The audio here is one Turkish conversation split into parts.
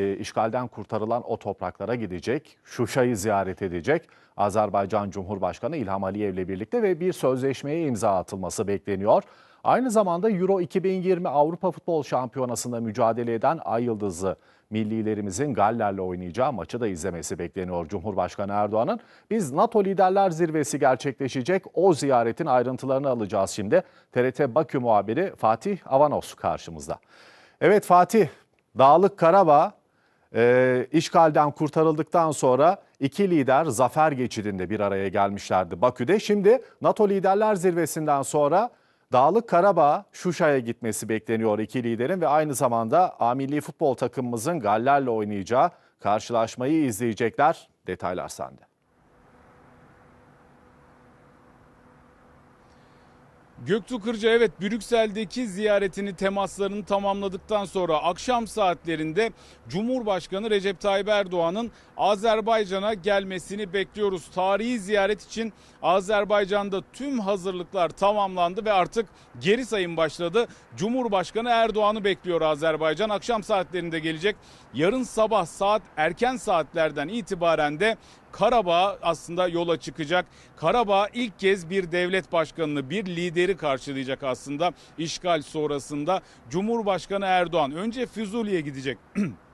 e, işgalden kurtarılan o topraklara gidecek, Şuşa'yı ziyaret edecek. Azerbaycan Cumhurbaşkanı İlham Aliyev ile birlikte ve bir sözleşmeye imza atılması bekleniyor. Aynı zamanda Euro 2020 Avrupa Futbol Şampiyonası'nda mücadele eden Ay Yıldızı millilerimizin Galler'le oynayacağı maçı da izlemesi bekleniyor Cumhurbaşkanı Erdoğan'ın. Biz NATO Liderler Zirvesi gerçekleşecek. O ziyaretin ayrıntılarını alacağız şimdi. TRT Bakü muhabiri Fatih Avanos karşımızda. Evet Fatih, Dağlık Karabağ e, işgalden kurtarıldıktan sonra iki lider zafer geçidinde bir araya gelmişlerdi Bakü'de. Şimdi NATO Liderler Zirvesi'nden sonra Dağlık Karabağ Şuşa'ya gitmesi bekleniyor iki liderin ve aynı zamanda A Futbol takımımızın Galler'le oynayacağı karşılaşmayı izleyecekler. Detaylar sende. Göktuğ Kırca evet Brüksel'deki ziyaretini temaslarını tamamladıktan sonra akşam saatlerinde Cumhurbaşkanı Recep Tayyip Erdoğan'ın Azerbaycan'a gelmesini bekliyoruz. Tarihi ziyaret için Azerbaycan'da tüm hazırlıklar tamamlandı ve artık geri sayım başladı. Cumhurbaşkanı Erdoğan'ı bekliyor Azerbaycan. Akşam saatlerinde gelecek. Yarın sabah saat erken saatlerden itibaren de Karabağ aslında yola çıkacak. Karabağ ilk kez bir devlet başkanını, bir lideri karşılayacak aslında işgal sonrasında. Cumhurbaşkanı Erdoğan önce Füzuli'ye gidecek.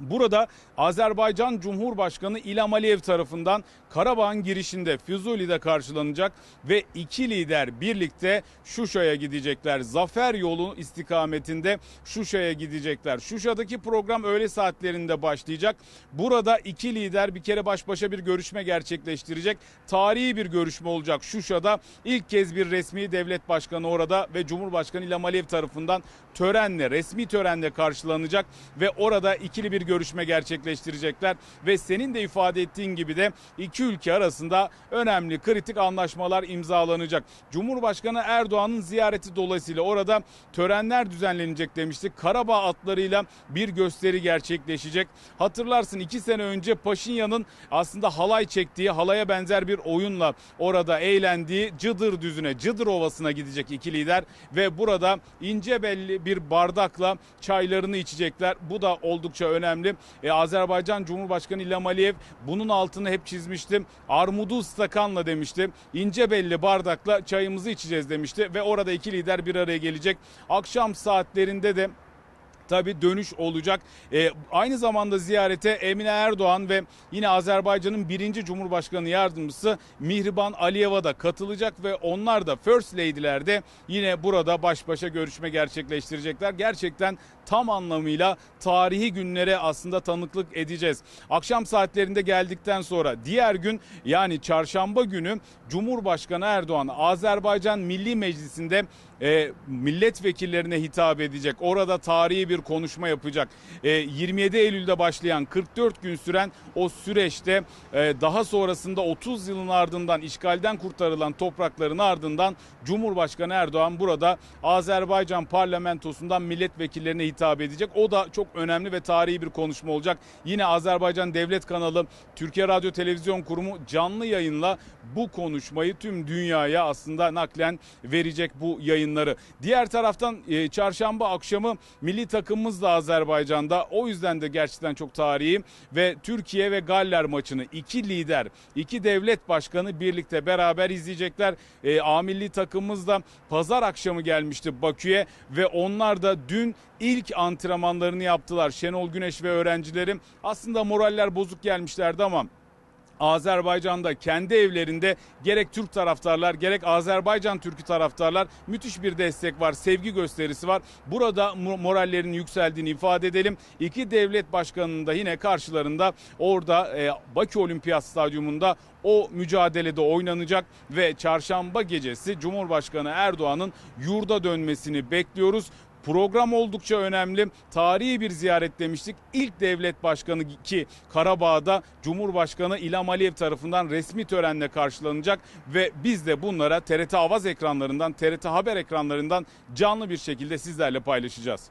Burada Azerbaycan Cumhurbaşkanı İlham Aliyev tarafından Karabağ'ın girişinde Füzuli'de karşılanacak ve iki lider birlikte Şuşa'ya gidecekler. Zafer yolu istikametinde Şuşa'ya gidecekler. Şuşa'daki program öğle saatlerinde başlayacak. Burada iki lider bir kere baş başa bir görüşme gerçekleştirecek. Tarihi bir görüşme olacak Şuşa'da. ilk kez bir resmi devlet başkanı orada ve Cumhurbaşkanı İlham Aliyev tarafından törenle, resmi törenle karşılanacak ve orada ikili bir görüşme gerçekleştirecekler ve senin de ifade ettiğin gibi de iki ülke arasında önemli kritik anlaşmalar imzalanacak. Cumhurbaşkanı Erdoğan'ın ziyareti dolayısıyla orada törenler düzenlenecek demiştik. Karabağ atlarıyla bir gösteri gerçekleşecek. Hatırlarsın iki sene önce Paşinyan'ın aslında halay çektiği, halaya benzer bir oyunla orada eğlendiği Cıdır düzüne, Cıdır Ovası'na gidecek iki lider ve burada ince belli bir bardakla çaylarını içecekler. Bu da oldukça önemli. E, Azerbaycan Cumhurbaşkanı İlham Aliyev bunun altını hep çizmişti. Armudu stakanla demişti. İnce belli bardakla çayımızı içeceğiz demişti ve orada iki lider bir araya gelecek. Akşam saatlerinde de tabi dönüş olacak. E, aynı zamanda ziyarete Emine Erdoğan ve yine Azerbaycan'ın birinci Cumhurbaşkanı yardımcısı Mihriban Aliyeva da katılacak ve onlar da First Lady'ler de yine burada baş başa görüşme gerçekleştirecekler. Gerçekten tam anlamıyla tarihi günlere aslında tanıklık edeceğiz. Akşam saatlerinde geldikten sonra diğer gün yani çarşamba günü Cumhurbaşkanı Erdoğan Azerbaycan Milli Meclisi'nde e, milletvekillerine hitap edecek. Orada tarihi bir konuşma yapacak. E, 27 Eylül'de başlayan 44 gün süren o süreçte e, daha sonrasında 30 yılın ardından işgalden kurtarılan toprakların ardından Cumhurbaşkanı Erdoğan burada Azerbaycan parlamentosundan milletvekillerine hitap edecek. O da çok önemli ve tarihi bir konuşma olacak. Yine Azerbaycan Devlet Kanalı Türkiye Radyo Televizyon Kurumu canlı yayınla bu konuşmayı tüm dünyaya aslında naklen verecek bu yayınları. Diğer taraftan e, çarşamba akşamı milli takımımız da Azerbaycan'da. O yüzden de gerçekten çok tarihi ve Türkiye ve Galler maçını iki lider, iki devlet başkanı birlikte beraber izleyecekler. E, A milli takımımız da pazar akşamı gelmişti Bakü'ye ve onlar da dün ilk antrenmanlarını yaptılar. Şenol Güneş ve öğrencilerim aslında moraller bozuk gelmişlerdi ama Azerbaycan'da kendi evlerinde gerek Türk taraftarlar gerek Azerbaycan Türk'ü taraftarlar müthiş bir destek var, sevgi gösterisi var. Burada morallerin yükseldiğini ifade edelim. İki devlet başkanının da yine karşılarında orada e, Bakü Olimpiyat Stadyumunda o mücadelede oynanacak ve çarşamba gecesi Cumhurbaşkanı Erdoğan'ın yurda dönmesini bekliyoruz. Program oldukça önemli. Tarihi bir ziyaret demiştik. İlk devlet başkanı ki Karabağ'da Cumhurbaşkanı İlham Aliyev tarafından resmi törenle karşılanacak ve biz de bunlara TRT Avaz ekranlarından, TRT Haber ekranlarından canlı bir şekilde sizlerle paylaşacağız.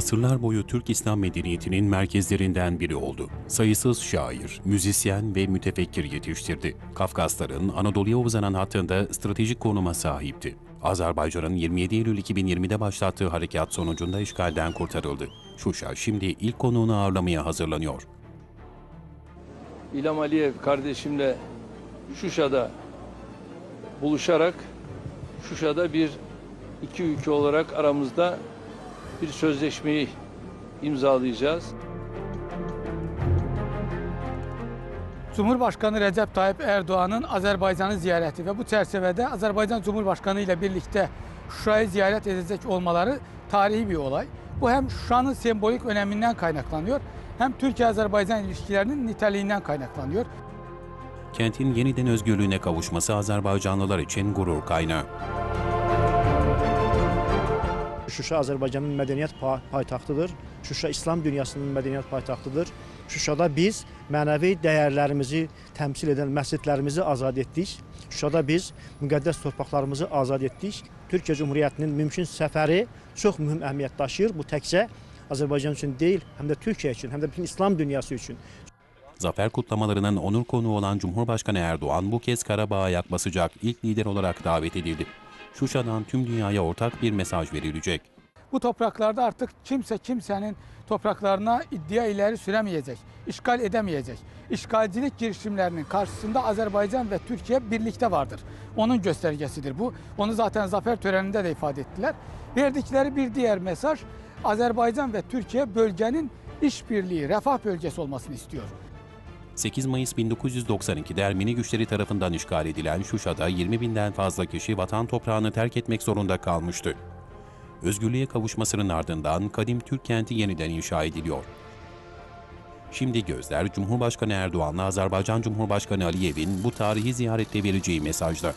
Asırlar boyu Türk İslam medeniyetinin merkezlerinden biri oldu. Sayısız şair, müzisyen ve mütefekkir yetiştirdi. Kafkasların Anadolu'ya uzanan hattında stratejik konuma sahipti. Azerbaycan'ın 27 Eylül 2020'de başlattığı harekat sonucunda işgalden kurtarıldı. Şuşa şimdi ilk konuğunu ağırlamaya hazırlanıyor. İlham Aliyev kardeşimle Şuşa'da buluşarak Şuşa'da bir iki ülke olarak aramızda bir sözleşmeyi imzalayacağız. Cumhurbaşkanı Recep Tayyip Erdoğan'ın Azerbaycan'ı ziyareti ve bu çerçevede Azerbaycan Cumhurbaşkanı ile birlikte Şuşa'yı ziyaret edecek olmaları tarihi bir olay. Bu hem Şuşa'nın sembolik öneminden kaynaklanıyor hem Türkiye-Azerbaycan ilişkilerinin niteliğinden kaynaklanıyor. Kentin yeniden özgürlüğüne kavuşması Azerbaycanlılar için gurur kaynağı. Şuşa Azərbaycanın mədəniyyət pa- paytaxtıdır. Şuşa İslam dünyasının mədəniyyət paytaxtıdır. Şuşada biz mənəvi dəyərlərimizi təmsil edən məscidlərimizi azad etdik. Şuşada biz müqəddəs torpaqlarımızı azad etdik. Türkiyə Cümhuriyyətinin mümkün səfəri çox mühüm əhəmiyyət daşıyır. Bu təkcə Azərbaycan üçün deyil, həm də Türkiyə üçün, həm də bütün İslam dünyası üçün. Zafer kutlamalarının onur konuğu olan Cumhurbaşkanı Erdoğan bu kez Karabağ'a yaklaşacak ilk lider olarak davet edildi. Şuşa'dan tüm dünyaya ortak bir mesaj verilecek. Bu topraklarda artık kimse kimsenin topraklarına iddia ileri süremeyecek, işgal edemeyecek. İşgalcilik girişimlerinin karşısında Azerbaycan ve Türkiye birlikte vardır. Onun göstergesidir bu. Onu zaten zafer töreninde de ifade ettiler. Verdikleri bir diğer mesaj Azerbaycan ve Türkiye bölgenin işbirliği, refah bölgesi olmasını istiyor. 8 Mayıs 1992'de Ermeni güçleri tarafından işgal edilen Şuşa'da 20 binden fazla kişi vatan toprağını terk etmek zorunda kalmıştı. Özgürlüğe kavuşmasının ardından kadim Türk kenti yeniden inşa ediliyor. Şimdi gözler Cumhurbaşkanı Erdoğan'la Azerbaycan Cumhurbaşkanı Aliyev'in bu tarihi ziyarette vereceği mesajda.